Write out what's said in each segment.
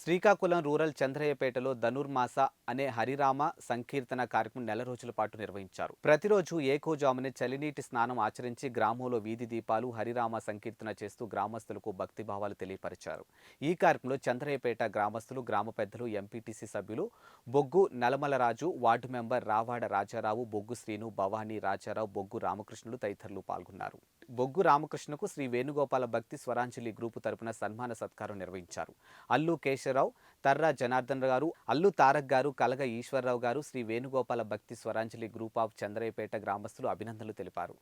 Srikakulam rural చంద్రయ్యపేటలో Dhanurmasa అనే హరిరామ సంకీర్తన కార్యక్రమం నెల రోజుల పాటు నిర్వహించారు. ప్రతిరోజు ఏకోజామునే చలినీటి స్నానం ఆచరించి గ్రామంలో వీధి దీపాలు హరిరామ సంకీర్తన చేస్తూ గ్రామస్తులకు భక్తిభావాలు తెలియపరిచారు. ఈ కార్యక్రమంలో చంద్రయ్యపేట గ్రామస్తులు గ్రామ పెద్దలు ఎంపీటీసీ సభ్యులు బొగ్గు నలమలరాజు వార్డు మెంబర్ రావాడ రాజారావు బొగ్గు శ్రీను భవానీ రాజారావు బొగ్గు రామకృష్ణులు తదితరులు పాల్గొన్నారు. బొగ్గు రామకృష్ణకు శ్రీ వేణుగోపాల భక్తి స్వరాంజలి గ్రూపు తరపున సన్మాన సత్కారం నిర్వహించారు. అల్లు కేశవరావు తర్రా జనార్దన్ గారు అల్లు తారక్ గారు కలగ ఈశ్వరరావు గారు శ్రీ వేణుగోపాల భక్తి స్వరాంజలి గ్రూప్ ఆఫ్ చంద్రయ్యపేట గ్రామస్తులు అభినందనలు తెలిపారు.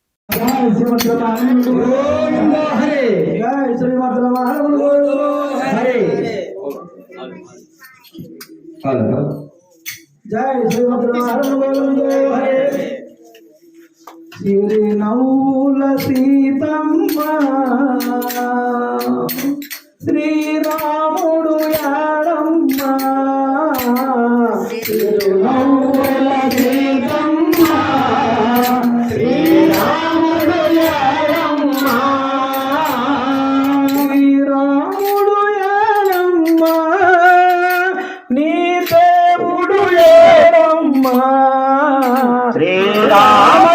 జై శ్రీమద్రమానములు సిరినౌల సీతమ్మ. శ్రీరాముడు యాడమ్మ. సిరినౌల సీతమ్మ. శ్రీరాముడు యాడమ్మ. శ్రీరాముడు యాడమ్మ. నీ దేవుడు యాడమ్మ శ్రీరామ